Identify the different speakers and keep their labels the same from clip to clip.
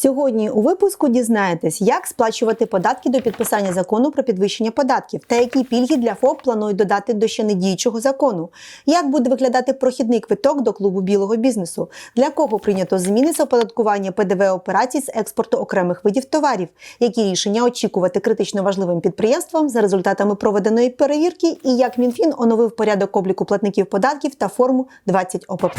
Speaker 1: Сьогодні у випуску дізнаєтесь, як сплачувати податки до підписання закону про підвищення податків та які пільги для ФОП планують додати до ще недіючого закону, як буде виглядати прохідний квиток до клубу білого бізнесу, для кого прийнято зміни з оподаткування ПДВ операцій з експорту окремих видів товарів, які рішення очікувати критично важливим підприємствам за результатами проведеної перевірки, і як МінФін оновив порядок обліку платників податків та форму 20 ОПП.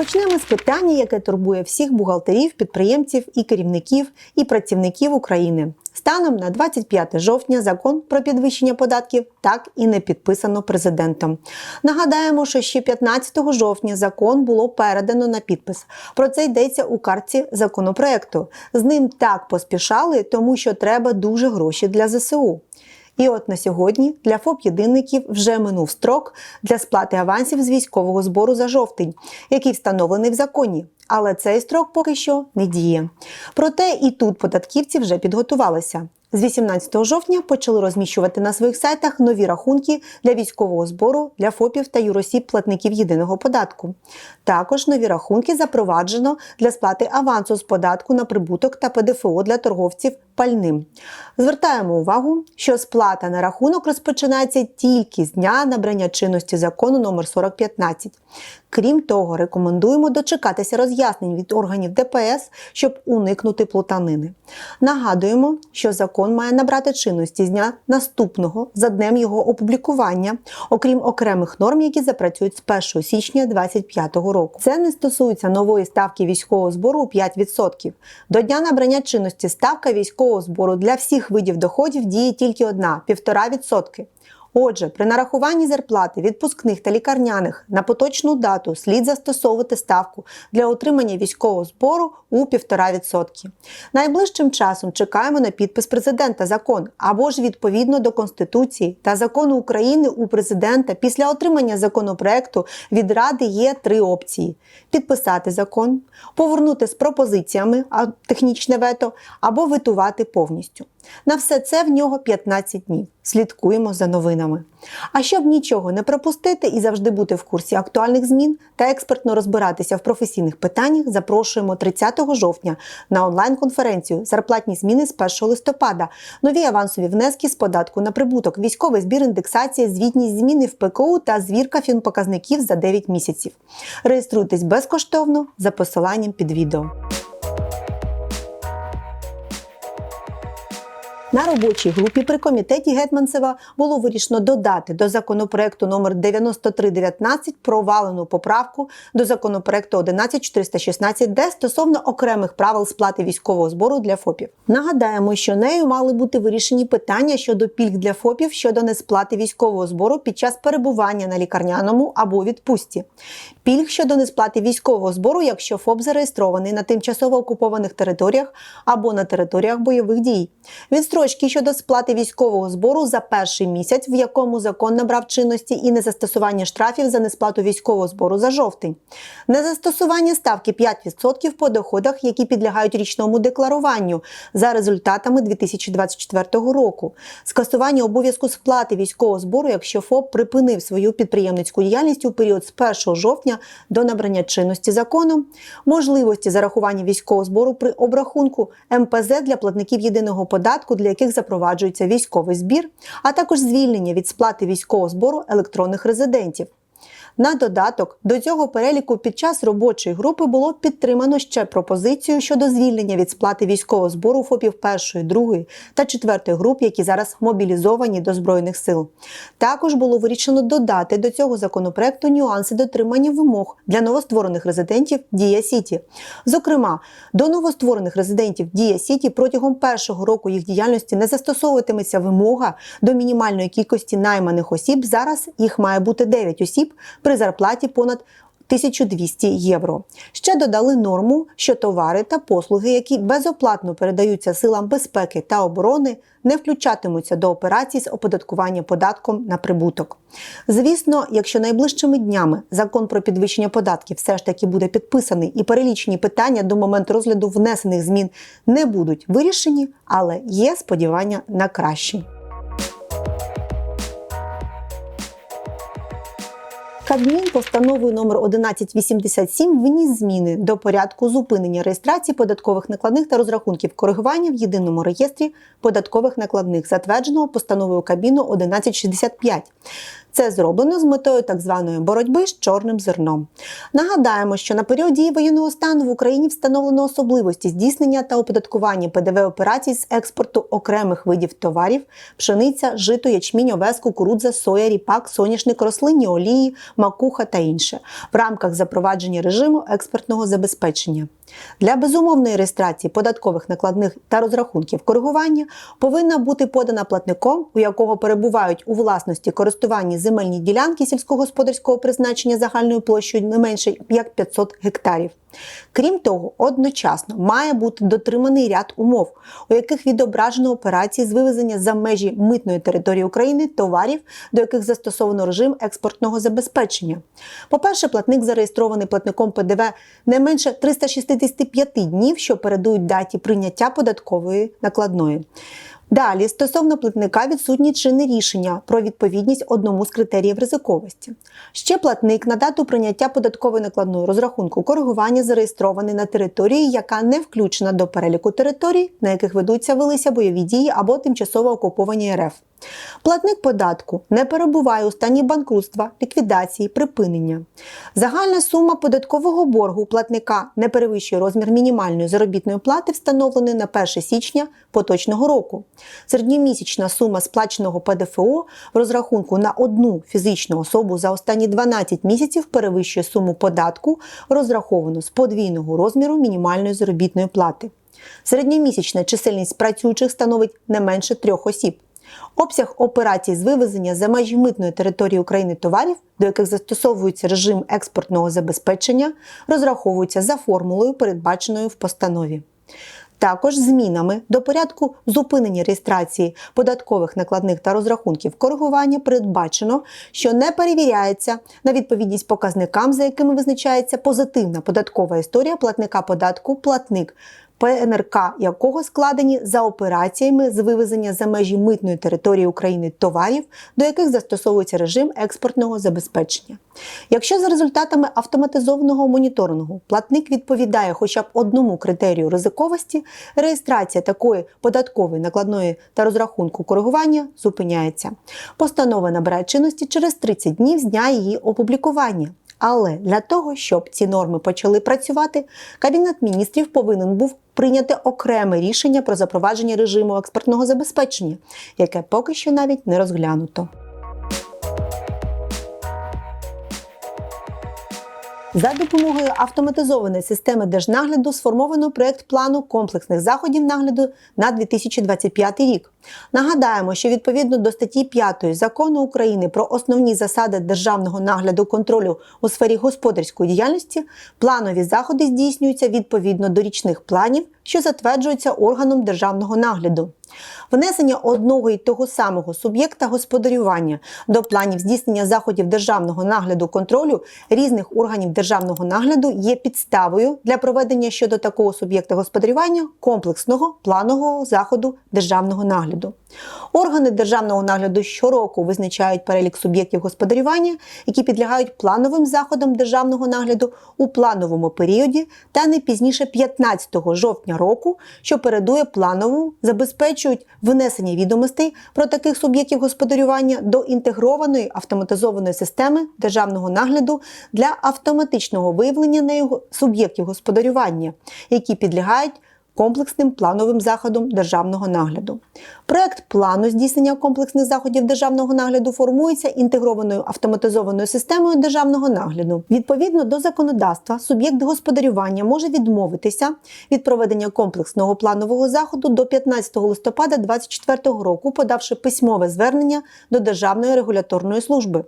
Speaker 1: Почнемо з питання, яке турбує всіх бухгалтерів, підприємців і керівників і працівників України. Станом на 25 жовтня закон про підвищення податків так і не підписано президентом. Нагадаємо, що ще 15 жовтня закон було передано на підпис. Про це йдеться у картці законопроекту. З ним так поспішали, тому що треба дуже гроші для ЗСУ. І от на сьогодні для ФОП-єдинників вже минув строк для сплати авансів з військового збору за жовтень, який встановлений в законі. Але цей строк поки що не діє. Проте і тут податківці вже підготувалися. З 18 жовтня почали розміщувати на своїх сайтах нові рахунки для військового збору для ФОПів та юросіб платників єдиного податку. Також нові рахунки запроваджено для сплати авансу з податку на прибуток та ПДФО для торговців пальним. Звертаємо увагу, що сплата на рахунок розпочинається тільки з дня набрання чинності закону номер 4015. Крім того, рекомендуємо дочекатися роз'яснень від органів ДПС, щоб уникнути плутанини. Нагадуємо, що закон має набрати чинності з дня наступного за днем його опублікування, окрім окремих норм, які запрацюють з 1 січня 2025 року. Це не стосується нової ставки військового збору у 5%. До дня набрання чинності ставка військового збору для всіх видів доходів діє тільки одна 1,5%. Отже, при нарахуванні зарплати, відпускних та лікарняних на поточну дату слід застосовувати ставку для отримання військового збору у 1,5%. Найближчим часом чекаємо на підпис президента закон або ж відповідно до Конституції та закону України у президента після отримання законопроекту від Ради є три опції: підписати закон, повернути з пропозиціями технічне вето або витувати повністю. На все це в нього 15 днів. Слідкуємо за новинами. А щоб нічого не пропустити і завжди бути в курсі актуальних змін та експертно розбиратися в професійних питаннях, запрошуємо 30 жовтня на онлайн-конференцію Зарплатні зміни з 1 листопада, нові авансові внески з податку на прибуток, військовий збір, індексація, звітність зміни в ПКУ та звірка фінпоказників за 9 місяців. Реєструйтесь безкоштовно за посиланням під відео. На робочій групі при комітеті Гетманцева було вирішено додати до законопроекту номер 9319 провалену поправку до законопроекту 11416 д стосовно окремих правил сплати військового збору для ФОПів. Нагадаємо, що нею мали бути вирішені питання щодо пільг для ФОПів щодо несплати військового збору під час перебування на лікарняному або відпустці. Пільг щодо несплати військового збору, якщо ФОП зареєстрований на тимчасово окупованих територіях або на територіях бойових дій. Відстрочки щодо сплати військового збору за перший місяць, в якому закон набрав чинності, і незастосування штрафів за несплату військового збору за жовтень, незастосування ставки 5% по доходах, які підлягають річному декларуванню за результатами 2024 року, скасування обов'язку сплати військового збору, якщо ФОП припинив свою підприємницьку діяльність у період з 1 жовтня до набрання чинності законом, можливості зарахування військового збору при обрахунку МПЗ для платників єдиного податку, для яких запроваджується військовий збір, а також звільнення від сплати військового збору електронних резидентів. На додаток до цього переліку під час робочої групи було підтримано ще пропозицію щодо звільнення від сплати військового збору ФОПів першої, другої та четвертої груп, які зараз мобілізовані до збройних сил. Також було вирішено додати до цього законопроекту нюанси дотримання вимог для новостворених резидентів Дія Сіті. Зокрема, до новостворених резидентів Дія Сіті протягом першого року їх діяльності не застосовуватиметься вимога до мінімальної кількості найманих осіб. Зараз їх має бути 9 осіб при зарплаті понад 1200 євро. Ще додали норму, що товари та послуги, які безоплатно передаються силам безпеки та оборони, не включатимуться до операцій з оподаткування податком на прибуток. Звісно, якщо найближчими днями закон про підвищення податків все ж таки буде підписаний і перелічені питання до моменту розгляду внесених змін не будуть вирішені, але є сподівання на краще. Кабмін постановою номер 1187 вніс зміни до порядку зупинення реєстрації податкових накладних та розрахунків коригування в єдиному реєстрі податкових накладних, затвердженого постановою Кабміну 1165. Це зроблено з метою так званої боротьби з чорним зерном. Нагадаємо, що на період дії воєнного стану в Україні встановлено особливості здійснення та оподаткування ПДВ операцій з експорту окремих видів товарів: пшениця, жито, ячмінь, овес, кукурудза, соя, ріпак, соняшник, рослинні олії, макуха та інше в рамках запровадження режиму експортного забезпечення. Для безумовної реєстрації податкових накладних та розрахунків коригування повинна бути подана платником, у якого перебувають у власності користуванні земельні ділянки сільськогосподарського призначення загальною площею не менше як 500 гектарів. Крім того, одночасно має бути дотриманий ряд умов, у яких відображено операції з вивезення за межі митної території України товарів, до яких застосовано режим експортного забезпечення. По-перше, платник зареєстрований платником ПДВ не менше 365 днів, що передують даті прийняття податкової накладної. Далі, стосовно платника відсутні чинне рішення про відповідність одному з критеріїв ризиковості. Ще платник на дату прийняття податкової накладної розрахунку коригування зареєстрований на території, яка не включена до переліку територій, на яких ведуться велися бойові дії або тимчасово окуповані РФ. Платник податку не перебуває у стані банкрутства, ліквідації, припинення. Загальна сума податкового боргу платника не перевищує розмір мінімальної заробітної плати, встановленої на 1 січня поточного року. Середньомісячна сума сплаченого ПДФО в розрахунку на одну фізичну особу за останні 12 місяців перевищує суму податку, розраховану з подвійного розміру мінімальної заробітної плати. Середньомісячна чисельність працюючих становить не менше трьох осіб. Обсяг операцій з вивезення за межі митної території України товарів, до яких застосовується режим експортного забезпечення, розраховується за формулою, передбаченою в постанові. Також змінами до порядку зупинення реєстрації податкових накладних та розрахунків коригування передбачено, що не перевіряється на відповідність показникам, за якими визначається позитивна податкова історія платника податку, платник ПНРК якого складені за операціями з вивезення за межі митної території України товарів, до яких застосовується режим експортного забезпечення. Якщо за результатами автоматизованого моніторингу платник відповідає хоча б одному критерію ризиковості, реєстрація такої податкової накладної та розрахунку коригування зупиняється. Постанова набирає чинності через 30 днів з дня її опублікування. Але для того, щоб ці норми почали працювати, Кабінет міністрів повинен був прийняти окреме рішення про запровадження режиму експортного забезпечення, яке поки що навіть не розглянуто. За допомогою автоматизованої системи держнагляду сформовано проєкт плану комплексних заходів нагляду на 2025 рік. Нагадаємо, що відповідно до статті 5 закону України про основні засади державного нагляду контролю у сфері господарської діяльності планові заходи здійснюються відповідно до річних планів, що затверджуються органом державного нагляду. Внесення одного і того самого суб'єкта господарювання до планів здійснення заходів державного нагляду контролю різних органів державного нагляду є підставою для проведення щодо такого суб'єкта господарювання комплексного планового заходу державного нагляду. Органи державного нагляду щороку визначають перелік суб'єктів господарювання, які підлягають плановим заходам державного нагляду у плановому періоді та не пізніше 15 жовтня року, що передує плановому, забезпечують внесення відомостей про таких суб'єктів господарювання до інтегрованої автоматизованої системи державного нагляду для автоматичного виявлення нею суб'єктів господарювання, які підлягають комплексним плановим заходом державного нагляду. Проект плану здійснення комплексних заходів державного нагляду формується інтегрованою автоматизованою системою державного нагляду. Відповідно до законодавства, суб'єкт господарювання може відмовитися від проведення комплексного планового заходу до 15 листопада 2024 року, подавши письмове звернення до Державної регуляторної служби.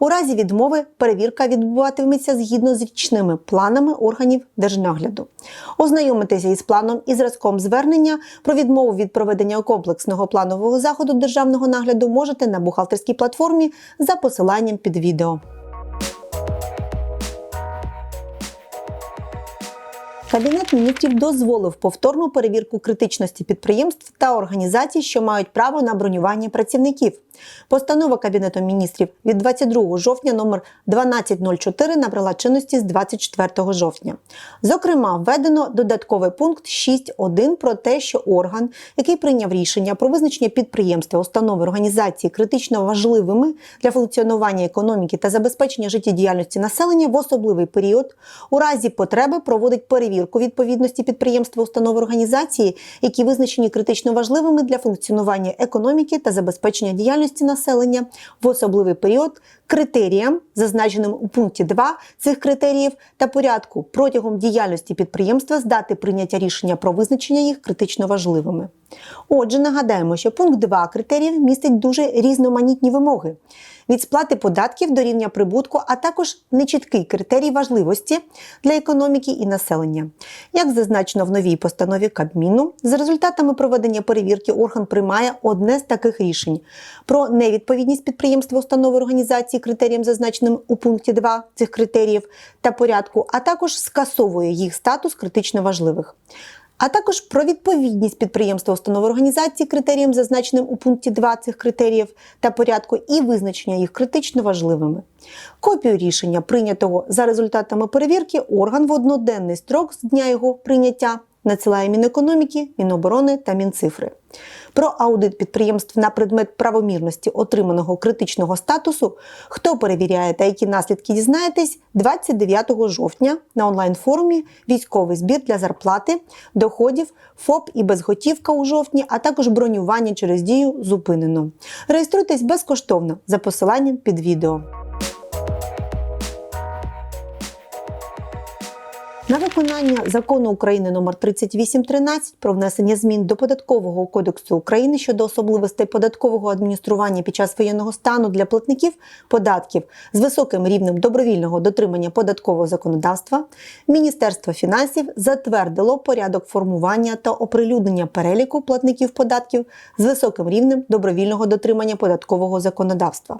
Speaker 1: У разі відмови перевірка відбуватиметься згідно з річними планами органів держнагляду. Ознайомитися із планом і зразком звернення про відмову від проведення комплексного планового заходу державного нагляду можете на бухгалтерській платформі за посиланням під відео. Кабінет міністрів дозволив повторну перевірку критичності підприємств та організацій, що мають право на бронювання працівників. Постанова Кабінету міністрів від 22 жовтня номер 1204 набрала чинності з 24 жовтня. Зокрема, введено додатковий пункт 6.1 про те, що орган, який прийняв рішення про визначення підприємства, установи організації критично важливими для функціонування економіки та забезпечення життєдіяльності населення в особливий період, у разі потреби проводить перевірку відповідності підприємства установи організації, які визначені критично важливими для функціонування економіки та забезпечення діяльності населення в особливий період критеріям, зазначеним у пункті 2 цих критеріїв та порядку протягом діяльності підприємства здати прийняття рішення про визначення їх критично важливими. Отже, нагадаємо, що пункт 2 критеріїв містить дуже різноманітні вимоги. Від сплати податків до рівня прибутку, а також нечіткий критерій важливості для економіки і населення. Як зазначено в новій постанові Кабміну, за результатами проведення перевірки орган приймає одне з таких рішень про невідповідність підприємства установи організації критеріям, зазначеним у пункті 2 цих критеріїв та порядку, а також скасовує їх статус критично важливих а також про відповідність підприємства установи організації критеріям, зазначеним у пункті 2 цих критеріїв та порядку, і визначення їх критично важливими. Копію рішення, прийнятого за результатами перевірки, орган в одноденний строк з дня його прийняття надсилає Мінекономіки, Міноборони та Мінцифри. Про аудит підприємств на предмет правомірності отриманого критичного статусу, хто перевіряє та які наслідки дізнаєтесь 29 жовтня на онлайн-форумі Військовий збір для зарплати, доходів, ФОП і безготівка у жовтні, а також бронювання через дію зупинено. Реєструйтесь безкоштовно за посиланням під відео. На виконання закону України номер 3813 про внесення змін до податкового кодексу України щодо особливостей податкового адміністрування під час воєнного стану для платників податків з високим рівнем добровільного дотримання податкового законодавства, Міністерство фінансів затвердило порядок формування та оприлюднення переліку платників податків з високим рівнем добровільного дотримання податкового законодавства.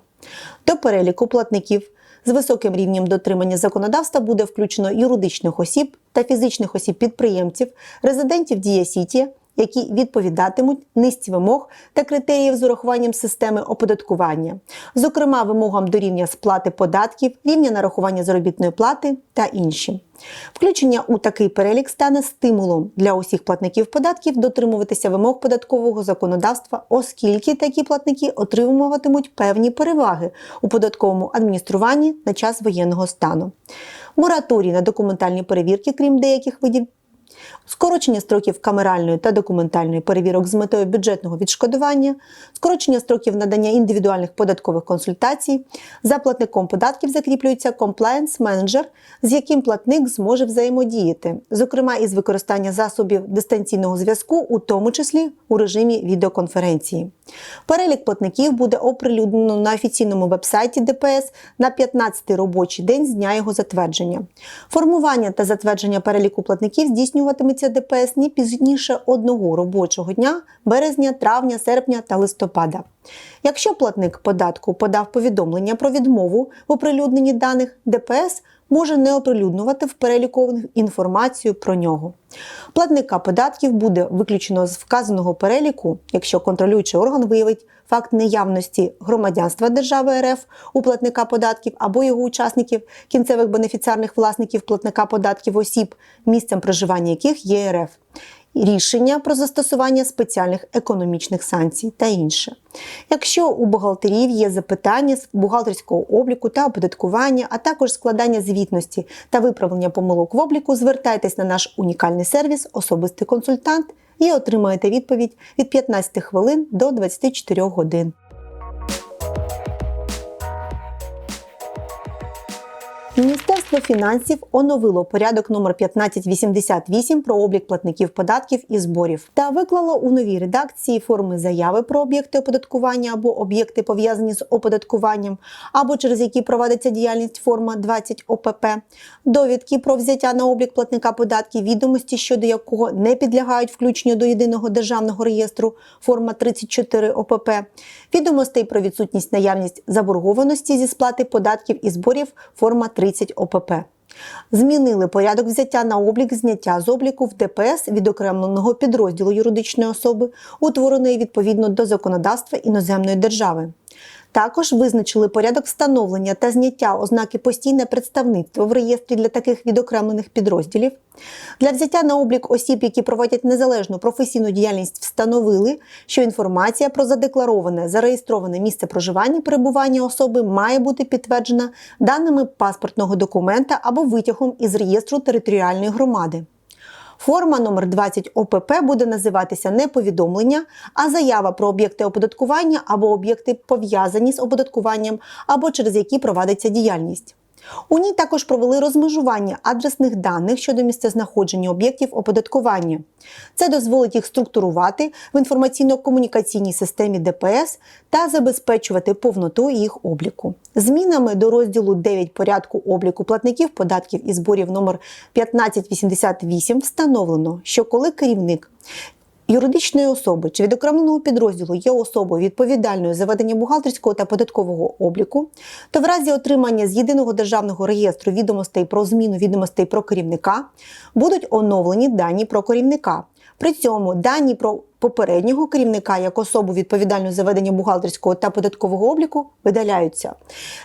Speaker 1: До переліку платників з високим рівнем дотримання законодавства буде включено юридичних осіб та фізичних осіб-підприємців, резидентів Дія Сіті, які відповідатимуть низці вимог та критеріїв з урахуванням системи оподаткування, зокрема вимогам до рівня сплати податків, рівня нарахування заробітної плати та інші. Включення у такий перелік стане стимулом для усіх платників податків дотримуватися вимог податкового законодавства, оскільки такі платники отримуватимуть певні переваги у податковому адмініструванні на час воєнного стану. Мораторій на документальні перевірки, крім деяких видів скорочення строків камеральної та документальної перевірок з метою бюджетного відшкодування, скорочення строків надання індивідуальних податкових консультацій, за платником податків закріплюється комплаєнс менеджер, з яким платник зможе взаємодіяти, зокрема із використання засобів дистанційного зв'язку, у тому числі у режимі відеоконференції. Перелік платників буде оприлюднено на офіційному вебсайті ДПС на 15-й робочий день з дня його затвердження. Формування та затвердження переліку платників здійснюється здійснюватиметься ДПС не пізніше одного робочого дня березня, травня, серпня та листопада. Якщо платник податку подав повідомлення про відмову в оприлюдненні даних, ДПС може не оприлюднювати в переліку інформацію про нього. Платника податків буде виключено з вказаного переліку, якщо контролюючий орган виявить факт неявності громадянства держави РФ у платника податків або його учасників, кінцевих бенефіціарних власників платника податків осіб, місцем проживання яких є РФ. Рішення про застосування спеціальних економічних санкцій та інше. Якщо у бухгалтерів є запитання з бухгалтерського обліку та оподаткування, а також складання звітності та виправлення помилок в обліку, звертайтесь на наш унікальний сервіс Особистий консультант і отримаєте відповідь від 15 хвилин до 24 годин. Міністерство фінансів оновило порядок номер 1588 про облік платників податків і зборів та виклало у новій редакції форми заяви про об'єкти оподаткування або об'єкти пов'язані з оподаткуванням, або через які проводиться діяльність форма 20 ОПП, довідки про взяття на облік платника податків, відомості щодо якого не підлягають включенню до єдиного державного реєстру форма 34 ОПП, відомостей про відсутність наявність заборгованості зі сплати податків і зборів форма 30 ОПП. Змінили порядок взяття на облік зняття з обліку в ДПС відокремленого підрозділу юридичної особи, утвореної відповідно до законодавства іноземної держави. Також визначили порядок встановлення та зняття ознаки постійне представництво в реєстрі для таких відокремлених підрозділів. Для взяття на облік осіб, які проводять незалежну професійну діяльність, встановили, що інформація про задеклароване зареєстроване місце проживання перебування особи має бути підтверджена даними паспортного документа або витягом із реєстру територіальної громади. Форма номер 20 ОПП буде називатися не повідомлення, а заява про об'єкти оподаткування або об'єкти пов'язані з оподаткуванням, або через які провадиться діяльність. У ній також провели розмежування адресних даних щодо місцезнаходження об'єктів оподаткування. Це дозволить їх структурувати в інформаційно-комунікаційній системі ДПС та забезпечувати повноту їх обліку. Змінами до розділу 9 порядку обліку платників податків і зборів номер 1588 встановлено, що коли керівник юридичної особи чи відокремленого підрозділу є особою відповідальною за ведення бухгалтерського та податкового обліку, то в разі отримання з єдиного державного реєстру відомостей про зміну відомостей про керівника будуть оновлені дані про керівника. При цьому дані про попереднього керівника як особу відповідальну за ведення бухгалтерського та податкового обліку видаляються.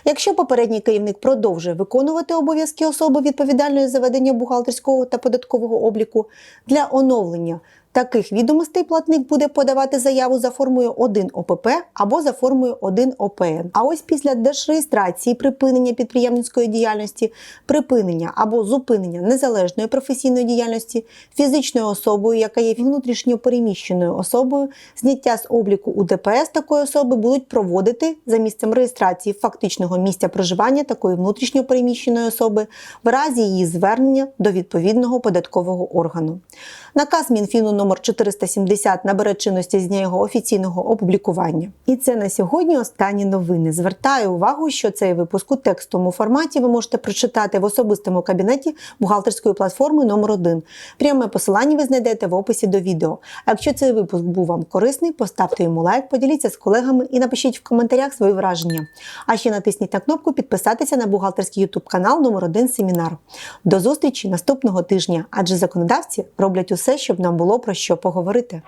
Speaker 1: Якщо попередній керівник продовжує виконувати обов'язки особи відповідальної за ведення бухгалтерського та податкового обліку для оновлення Таких відомостей платник буде подавати заяву за формою 1 ОПП або за формою 1 ОПН. А ось після держреєстрації припинення підприємницької діяльності, припинення або зупинення незалежної професійної діяльності фізичною особою, яка є внутрішньо переміщеною особою, зняття з обліку у ДПС такої особи будуть проводити за місцем реєстрації фактичного місця проживання такої внутрішньо переміщеної особи в разі її звернення до відповідного податкового органу. Наказ Мінфіну номер 470 набере чинності з дня його офіційного опублікування. І це на сьогодні останні новини. Звертаю увагу, що цей випуск у текстовому форматі ви можете прочитати в особистому кабінеті бухгалтерської платформи номер 1 Пряме посилання ви знайдете в описі до відео. А якщо цей випуск був вам корисний, поставте йому лайк, поділіться з колегами і напишіть в коментарях свої враження. А ще натисніть на кнопку підписатися на бухгалтерський ютуб канал номер 1 Семінар. До зустрічі наступного тижня, адже законодавці роблять усе, щоб нам було про що поговорити.